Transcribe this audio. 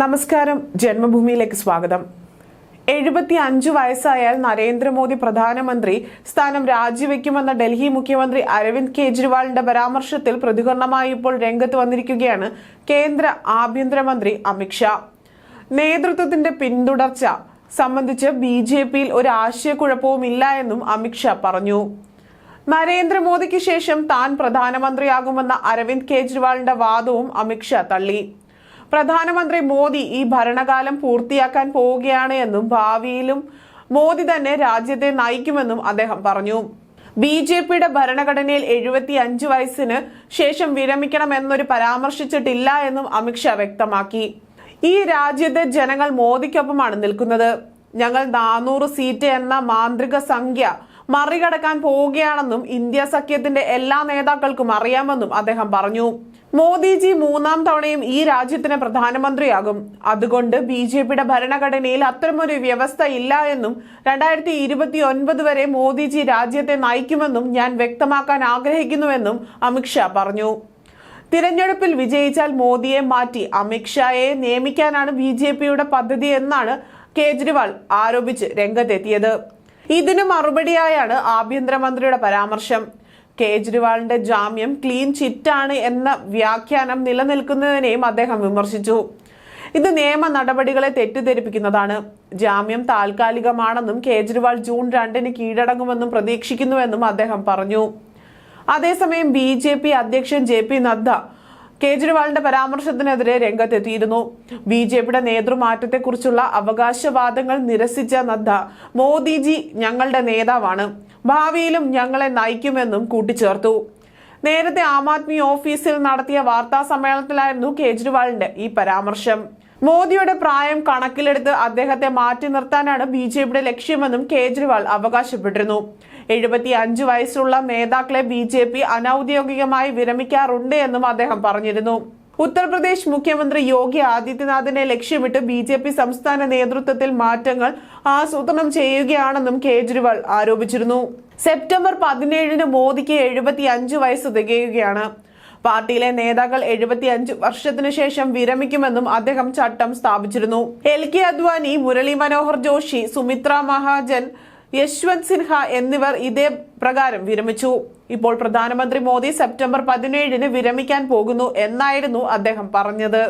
നമസ്കാരം. ജന്മഭൂമിയിലേക്ക് സ്വാഗതം. എഴുപത്തി അഞ്ചു വയസ്സായാൽ നരേന്ദ്രമോദി പ്രധാനമന്ത്രി സ്ഥാനം രാജിവെക്കുമെന്ന ഡൽഹി മുഖ്യമന്ത്രി അരവിന്ദ് കെജ്രിവാളിന്റെ പരാമർശത്തിൽ പ്രതികരണമായി ഇപ്പോൾ രംഗത്ത് വന്നിരിക്കുകയാണ് കേന്ദ്ര ആഭ്യന്തരമന്ത്രി അമിത്ഷാ നേതൃത്വത്തിന്റെ പിന്തുടർച്ച സംബന്ധിച്ച് ബി ജെ പിയിൽ ഒരു ആശയക്കുഴപ്പവും ഇല്ല എന്നും അമിത്ഷാ പറഞ്ഞു. നരേന്ദ്രമോദിക്ക് ശേഷം താൻ പ്രധാനമന്ത്രിയാകുമെന്ന അരവിന്ദ് കെജ്രിവാളിന്റെ വാദവും അമിത്ഷാ തള്ളി. പ്രധാനമന്ത്രി മോദി ഈ ഭരണകാലം പൂർത്തിയാക്കാൻ പോവുകയാണ് എന്നും ഭാവിയിലും മോദി തന്നെ രാജ്യത്തെ നയിക്കുമെന്നും അദ്ദേഹം പറഞ്ഞു. ബി ജെ പിയുടെ ഭരണഘടനയിൽ എഴുപത്തി അഞ്ച് വയസ്സിന് ശേഷം വിരമിക്കണമെന്നൊരു പരാമർശിച്ചിട്ടില്ല എന്നും അമിത്ഷാ വ്യക്തമാക്കി. ഈ രാജ്യത്തെ ജനങ്ങൾ മോദിക്കൊപ്പമാണ് നിൽക്കുന്നത്. ഞങ്ങൾ നാനൂറ് സീറ്റ് എന്ന മാന്ത്രിക സംഖ്യ മറികടക്കാൻ പോവുകയാണെന്നും ഇന്ത്യ സഖ്യത്തിന്റെ എല്ലാ നേതാക്കൾക്കും അറിയാമെന്നും അദ്ദേഹം പറഞ്ഞു. മോദിജി മൂന്നാം തവണയും ഈ രാജ്യത്തിന് പ്രധാനമന്ത്രിയാകും. അതുകൊണ്ട് ബി ജെ പിയുടെ ഭരണഘടനയിൽ അത്തരമൊരു വ്യവസ്ഥ ഇല്ല എന്നും രണ്ടായിരത്തി ഇരുപത്തി ഒൻപത് വരെ മോദിജി രാജ്യത്തെ നയിക്കുമെന്നും ഞാൻ വ്യക്തമാക്കാൻ ആഗ്രഹിക്കുന്നുവെന്നും അമിത്ഷാ പറഞ്ഞു. തിരഞ്ഞെടുപ്പിൽ വിജയിച്ചാൽ മോദിയെ മാറ്റി അമിത്ഷായെ നിയമിക്കാനാണ് ബി ജെ പിയുടെ പദ്ധതി എന്നാണ് കേജ്രിവാൾ ആരോപിച്ച് രംഗത്തെത്തിയത്. ഇതിന് മറുപടിയായാണ് ആഭ്യന്തരമന്ത്രിയുടെ പരാമർശം. കേജ്രിവാളിന്റെ ജാമ്യം ക്ലീൻ ചിറ്റാണ് എന്ന വ്യാഖ്യാനം നിലനിൽക്കുന്നതിനെയും അദ്ദേഹം വിമർശിച്ചു. ഇത് നിയമ നടപടികളെ തെറ്റിദ്ധരിപ്പിക്കുന്നതാണ്. ജാമ്യം താൽക്കാലികമാണെന്നും കേജ്രിവാൾ ജൂൺ രണ്ടിന് കീഴടങ്ങുമെന്നും പ്രതീക്ഷിക്കുന്നുവെന്നും അദ്ദേഹം പറഞ്ഞു. അതേസമയം ബി ജെ പി അധ്യക്ഷൻ ജെ പി നദ്ദ കേജ്രിവാളിന്റെ പരാമർശത്തിനെതിരെ രംഗത്തെത്തിയിരുന്നു. ബി ജെ പിയുടെ നേതൃമാറ്റത്തെക്കുറിച്ചുള്ള അവകാശവാദങ്ങൾ നിരസിച്ച നദ്ദ മോദിജി ഞങ്ങളുടെ നേതാവാണ്. ഭാവിയിലും ഞങ്ങളെ നയിക്കുമെന്നും കൂട്ടിച്ചേർത്തു. നേരത്തെ ആം ആദ്മി ഓഫീസിൽ നടത്തിയ വാർത്താ സമ്മേളനത്തിലായിരുന്നു കേജ്രിവാളിന്റെ ഈ പരാമർശം. മോദിയുടെ പ്രായം കണക്കിലെടുത്ത് അദ്ദേഹത്തെ മാറ്റി നിർത്താനാണ് ബി ജെ പിയുടെ ലക്ഷ്യമെന്നും കേജ്രിവാൾ അവകാശപ്പെട്ടിരുന്നു. എഴുപത്തി അഞ്ച് വയസ്സുള്ള നേതാക്കളെ ബി ജെ പി അനൌദ്യോഗികമായി വിരമിക്കാറുണ്ട് എന്നും അദ്ദേഹം പറഞ്ഞിരുന്നു. ഉത്തർപ്രദേശ് മുഖ്യമന്ത്രി യോഗി ആദിത്യനാഥിനെ ലക്ഷ്യമിട്ട് ബി ജെ പി സംസ്ഥാന നേതൃത്വത്തിൽ മാറ്റങ്ങൾ ആസൂത്രണം ചെയ്യുകയാണെന്നും കേജ്രിവാൾ ആരോപിച്ചിരുന്നു. സെപ്റ്റംബർ പതിനേഴിന് മോദിക്ക് എഴുപത്തി അഞ്ച് വയസ്സ് തികയുകയാണ്. പാർട്ടിയിലെ നേതാക്കൾ എഴുപത്തി അഞ്ച് വർഷത്തിനു ശേഷം വിരമിക്കുമെന്നും അദ്ദേഹം ചട്ടം സ്ഥാപിച്ചിരുന്നു. എൽ കെ അദ്വാനി മുരളി മനോഹർ ജോഷി സുമിത്ര മഹാജൻ യശ്വന്ത് സിൻഹ എന്നിവർ ഇതേ പ്രകാരം വിരമിച്ചു. ഇപ്പോൾ പ്രധാനമന്ത്രി മോദി സെപ്റ്റംബർ പതിനേഴിന് വിരമിക്കാൻ പോകുന്നു എന്നായിരുന്നു അദ്ദേഹം പറഞ്ഞത്.